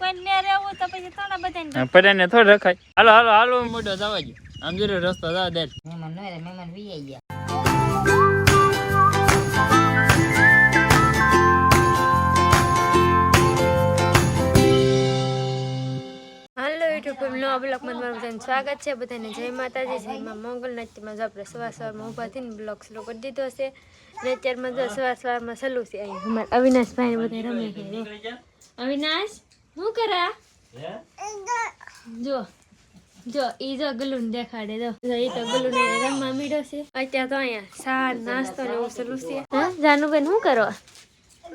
કોઈ ને રહેવું તો પછી થોડા બધા પર્યાને થોડું રખાય. હાલો હાલો હાલો મોટો જવા ગયો આમ જરો રસ્તો જવા દે મહેમાન નો મહેમાન વી ગયા. હાલો યુટ્યુબ નવા બ્લોગમાં તમારું બધાનું સ્વાગત છે. બધાને જય માતાજી જયમાં મંગલ નાટ્યમાં જો આપણે સવાર સવારમાં ઊભા થઈને બ્લોગ શરૂ કરી દીધો છે. ને અત્યારમાં જો સવાર સવારમાં સલું છે અહીં. અમારા અવિનાશભાઈ બધા રમે છે. અવિનાશ? શું કરા? જો જો ઈ જો ગલુન દેખાડે જો. જો ઈ તો ગલુન રમવા મીડો છે. અત્યારે તો અહીંયા સા નાસ્તો ને એવું છે. હા જાનુબેન શું કરો?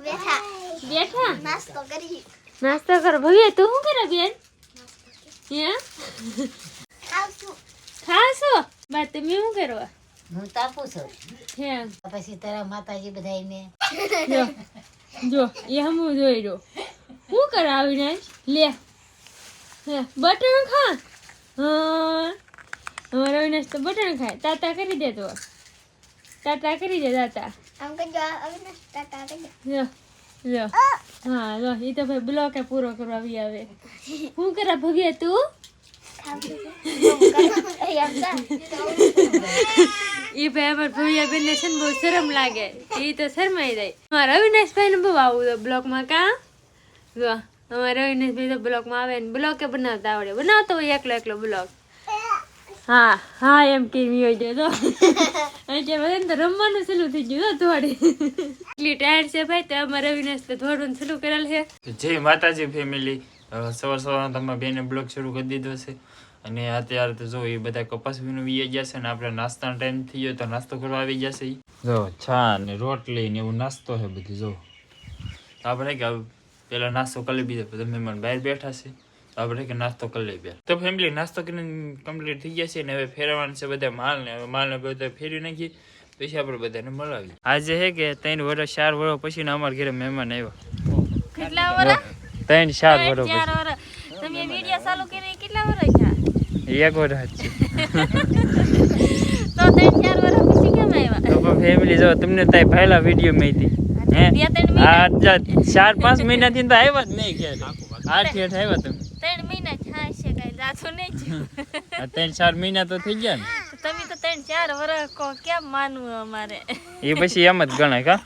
બેઠા. બેઠા? નાસ્તો કરી. નાસ્તો કરો. ભવ્ય તું શું કરે બેન? હે? ખાવશું. ખાશો બા તમે શું કરો? હું તાપું છું. હે. પછી તારા માતાજી બધાને જો જો એ હમું જોઈ રહ્યો. શું કરે અવિનાશ લે. હે બટન ખા. હા અમારો અવિનાશ તો બટન ખાય. તાતા કરી દે તો. તાતા કરી દે તાતા. હા લો એ તો ભાઈ બ્લોકે પૂરો કરવા બી આવે. શું કરે ભવ્ય તું? એ ભાઈ અમાર ભવ્યા બેન છે ને બહુ શરમ લાગે. એ તો શરમાઈ જાય. મારા અવિનાશભાઈ ને બહુ આવું બ્લોકમાં કા? જો, અમારા અવિનાશભાઈ તો બ્લોકમાં આવે ને બ્લોકે બનાવતા આવડે. બનાવતો હોય એકલો એકલો બ્લોક હા હા, એમ કે હોય જો. એટલે બધા તો રમવાનું ચાલુ થઈ ગયું તો થોડી એટલી ટાયર છે ભાઈ, તો અમારે રવિનેશ તો થોડું ચાલુ કરેલ છે. જય માતાજી ફેમિલી સવાર સવાર તમે બેને બ્લોક શરૂ કરી દીધો છે. અને અત્યારે તો જો એ બધા કપાસ વીનું વી ગયા છે ને આપણે નાસ્તાનો ટાઈમ થઈ ગયો તો નાસ્તો કરવા આવી જશે. જો છા ને રોટલી ને એવું નાસ્તો છે બધું, જો. આપણે કે પેલા નાસ્તો કરી લીધો બધા મહેમાન બહાર બેઠા છે આપણે કે નાસ્તો કરી લઈ પહેલા. તો ફેમિલી નાસ્તો કરીને કમ્પ્લીટ થઈ ગયા છે ને હવે ફેરવાના છે બધા માલ ને હવે માલ ને બધા ફેરવી નાખીએ પછી આપણે બધાને મળાવીએ. આજે હે કે ત્રણ વર્ષ ચાર વર્ષ પછી અમારા ઘરે મહેમાન આવ્યા. કેટલા વર્ષ ત્રણ ચાર વર્ષ ચાર તમે વિડિયો ચાલુ કરી કેટલા વર્ષ થયા? પછી એક વર્ષ તો ત્રણ ચાર વર્ષ પછી કેમ આવ્યા? તો ફેમિલી જો તમને તાય પહેલા વીડિયો મેં હતી ચાર પાંચ મહિના થી તો આવ્યા જ નહીં ક્યારે આઠ હેઠ આવ્યા તમે. ત્રણ મહિના થાય છે કઈ જાતું નહીં આ ત્રણ ચાર મહિના તો થઈ ગયા ને. તમે તો ત્રણ ચાર વર્ષ કહો કેમ માનવું અમારે? એ પછી એમ જ ગણાય કા?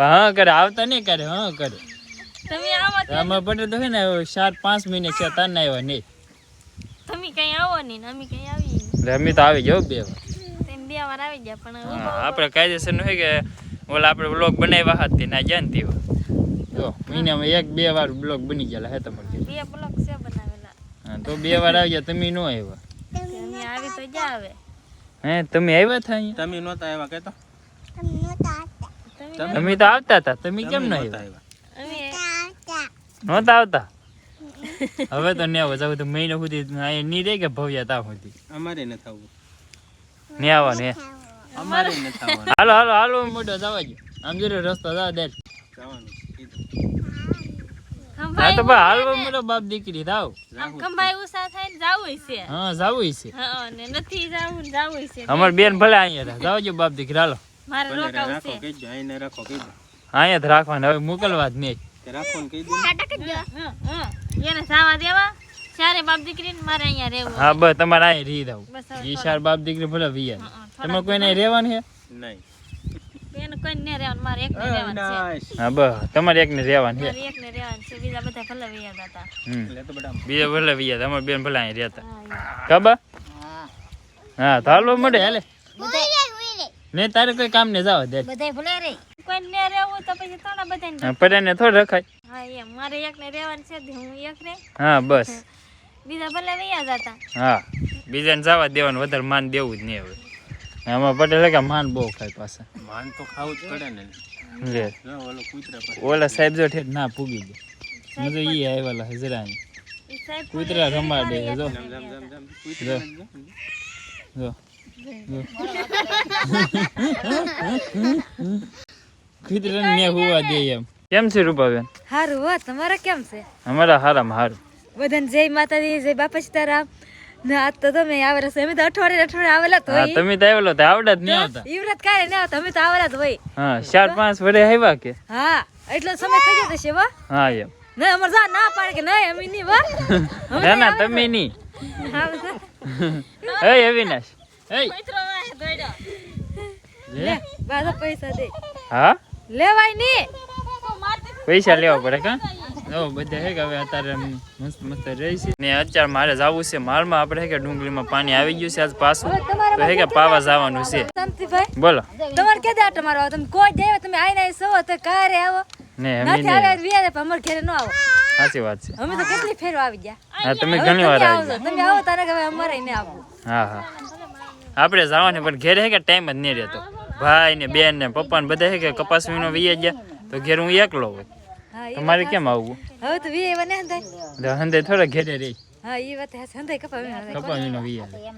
હા. કરે આવતા નહીં કરે હા કરે. તમે આવો પડે તો હે ને ચાર પાંચ મહિને છે તાર ના આવ્યા નહીં. તમે કઈ આવો નહીં અમે કઈ આવી અમે તો આવી જાવ બે વાર. બે વાર આવી ગયા પણ આપણે કાયદેસરનું હોય કે ઓલા આપણે બ્લોગ બનાવ્યા હતા તેના જાણતી જો મહિનામાં એક બે વાર બ્લોગ બની ગયેલા હે તમારે બે બ્લોગ છે બનાવેલા. હા તો બે વાર આવી ગયા તમે ન આવ્યા? અમે આવી તો જ આવે હે તમે આવ્યા હતા અહીંયા? તમે નહોતા આવ્યા કહેતો આવતા તમે તમે તો આવતા હતા તમે કેમ ન નહોતા આવ્યા? નતા આવતા. નહોતા આવતા? હવે તો ને જાવ તો મહિના સુધી નહીં રહે કે ભવ્યા તા સુધી? અમારે ન થવું ને આવા ને. અમારે હાલો હાલો હાલો મોટો જવા ગયો આમ જરો રસ્તો જવા દે. જવાનું હા તો ભાઈ હાલવા મોટો બાપ દીકરી થાવ ખંભાઈ ઉષા થાય જાવું છે. હા જાવું છે. હા ને નથી જાવું જાવું છે. અમાર બેન ભલે અહીંયા રહે. જાવજો બાપ દીકરી હાલો. મારે રોકાવું છે. કહીજો આઈને રાખો કહીજો અહીંયા જ રાખવાના હવે મોકલવા જ નહીં. રાખો ને કહી દો ટાટા કરજો હા, હા. એને સાવા દેવા. ચારે બાપ દીકરીને મારે અહીંયા રહેવું હા બસ તમારે અહીંયા રહી જાવ. બસ ઈ ચાર બાપ દીકરી ભલે વિયા તમે કોઈને રહેવાનું છે? નહીં. બેન કોઈ ને રહેવાનું. મારે એકને રહેવાનું છે. હા બસ. તમારે એકને રહેવાનું છે? મારે એકને રહેવાનું છે. બીજા ભલે વૈયા તમારે બેન ભલે અહીં રહેતા. હા ખબર હા. હા મળે હાલે. બધા ને તારે કોઈ કામ ને જાવ દે બધા ભૂલે રે. કોઈ ને રહેવું તો પછી થોડા બધા પર્યાને થોડું રખાય. હા એમ. મારે એકને રહેવાનું છે હું એક રે હા બસ. બીજા ભલે વૈયા જતા. હા બીજાને જવા દેવાનું વધારે માન દેવું જ નહીં હવે. આમાં પટેલ કે માન બહુ ખાય પાસે માન તો ખાવું જ પડે ને. લે. ઓલો કૂતરા ઓલા સાહેબ જો ઠેઠ ના પૂગી દે. મજો ઈ આવેલા હજરા કૂતરા રમાડે જો. જો કૂતરા ને હોવા દે એમ. કેમ છે રૂપાબેન? હારું હો તમારા કેમ છે? અમારા હારામાં હારું. બધાને જય માતાજી જય બાપા સીતારામ. ના તો તમે આવેલા છો. અમે તો અઠવાડિયે અઠવાડિયે આવેલા તો હા તમે તો આવેલો તો આવડા જ આવતા. ઈવરાત કાંઈ ના આવતા. અમે તો આવેલા જ હોય. હા ચાર પાંચ વડે આવ્યા કે? હા એટલો સમય થઈ જતો છે વા હા એમ. નહીં અમારે જા ના પાડે કે નહીં અમે વા ના ના તમે અવિનાશ. લે બાધા પૈસા દે. હા? લેવાય નહીં. પૈસા લેવા પડે કા? જો બધા હે કે હવે અત્યારે મસ્ત મસ્ત રહી છે. ને અત્યારે મારે જવું છે માલમાં આપણે હે કે ડુંગળીમાં પાણી આવી ગયું છે આજ પાછું. તો હે કે પાવા જવાનું છે. બોલો. તમારે કે દાટ મારો તમે કોઈ દેવા તમે આઈને આઈ સવો તો કારે આવો. ને અમે નથી આવે વિયારે પણ અમારે ઘરે ન આવો. સાચી વાત છે. અમે તો કેટલી ફેરો આવી ગયા. હા તમે ઘણી વાર તમે તમે આવો તારે હવે અમારે ને આવો. હા હા. આપણે જવાનું પણ ઘેર હે કે ટાઈમ જ નહીં રહેતો. ભાઈ ને બેન ને પપ્પા ને બધા હે કે કપાસ વીનો વીએ ગયા. તો ઘેર હું એકલો હોય તમારે કેમ આવવું? હવે તો વીએ બને હંધાય. તો હંદે થોડા ઘેરે રહી. હા એ વાત હશે હંધાય કપાવી કપાવી નો વીનો વીએ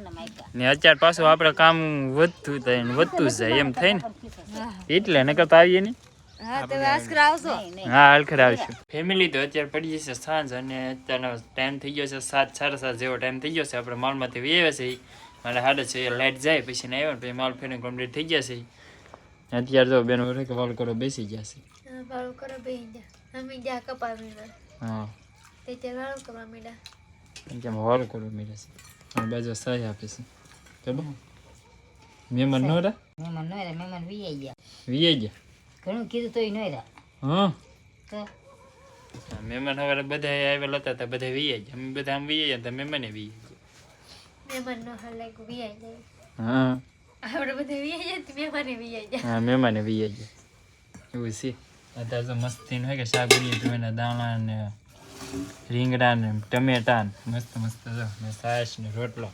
ને અત્યારે પાછું આપણે કામ વધતું થાય ને વધતું જાય એમ થાય ને? એટલે નકર તો આવીએ નહીં? હા તો આસ્કર આવશો. આવશું. ફેમિલી તો અત્યારે પડી જશે સાંજ અને અત્યારનો ટાઈમ થઈ ગયો છે સાત સાડા સાત જેવો ટાઈમ થઈ ગયો છે. આપણે માલમાંથી વીએ છે મારે હાડે છે લાઇટ જાય પછી ને આવ્યો ને પછી માલ ફેરી કમ્પ્લીટ થઈ ગયા છે. અત્યારે તો બેનો કે વાલ કરો બેસી ગયા છે. અમે ગયા કપા મીડા હા તે તે વાળું કરવા મીડા કેમ વાલ કરો મેળે છે અને બાજુ સહી આપે છે ખબર મહેમાન નો રા મહેમાન નો રહ્યા મહેમાન વી ગયા વીએ ગયા ઘણું કીધું તોય નો રહ્યા હા તો મહેમાન હવે બધા આવેલા હતા તો બધા વીએ ગયા અમે બધા આમ વીએ ગયા તો મહેમાને વીએ ગયા મહેમાન નો હાલે વીઆઈ જાય હા આપણે બધા વીઆઈ ગયા તો મહેમાને વીઆઈ ગયા હા મહેમાને વી ગયા એવું છે અત્યારે તો મસ્તી હોય કે શાકભાજી એના દાણા ને રીંગણા ને ટમેટા ને મસ્ત મસ્ત ને છાશ ને રોટલો.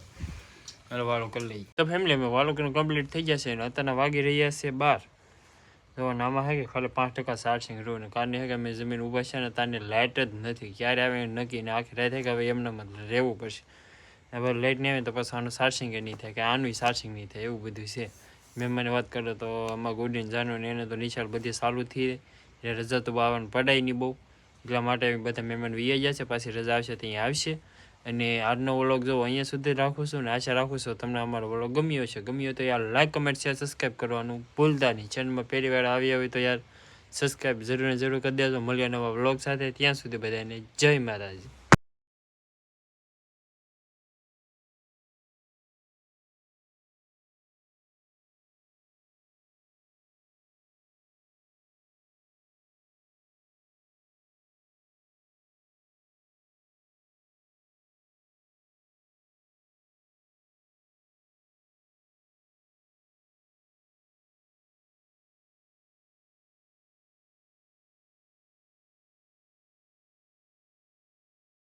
વાળું કરી લઈએ. તો ફેમિલી અમે વાળો કરીને કમ્પ્લીટ થઈ જશે. અને અત્યારના વાગી રહ્યા છે બાર. જો નામાં હે કે ખાલી પાંચ ટકા ચાર્જિંગ રહ્યું ને કારણે હે કે અમે જમીન ઊભા છે ને તારની લાઇટ જ નથી. ક્યારે આવે નક્કી ને આખી રાત કે હવે એમને રહેવું પડશે. હવે લાઇટ નહીં આવે તો પછી આનું ચાર્જિંગ નહીં થાય કે આનું સારસિંગ નહીં થાય. એવું બધું છે. મેં મને વાત કરો તો આમાં ગુડીને જાનું ને એને તો નિશાળ બધી ચાલુ થઈ એટલે રજા તો આવવાનું પડાય નહીં બહુ. એટલા માટે બધા મહેમાન વી ગયા છે. પાછી રજા આવશે તો અહીંયા આવશે. અને આજનો વ્લોગ જો અહીંયા સુધી રાખું છું ને આશા રાખું છું તમને અમારો વ્લોગ ગમ્યો છે ગમ્યો તો યાર લાઈક, કમેન્ટ, શેર સબસ્ક્રાઈબ કરવાનું ભૂલતા નહીં. ચેનલમાં પહેલી વાર આવ્યા હોય તો યાર સબસ્ક્રાઈબ જરૂર ને જરૂર કરી દેજો. મળ્યા નવા વ્લોગ સાથે. ત્યાં સુધી બધાને જય માતાજી.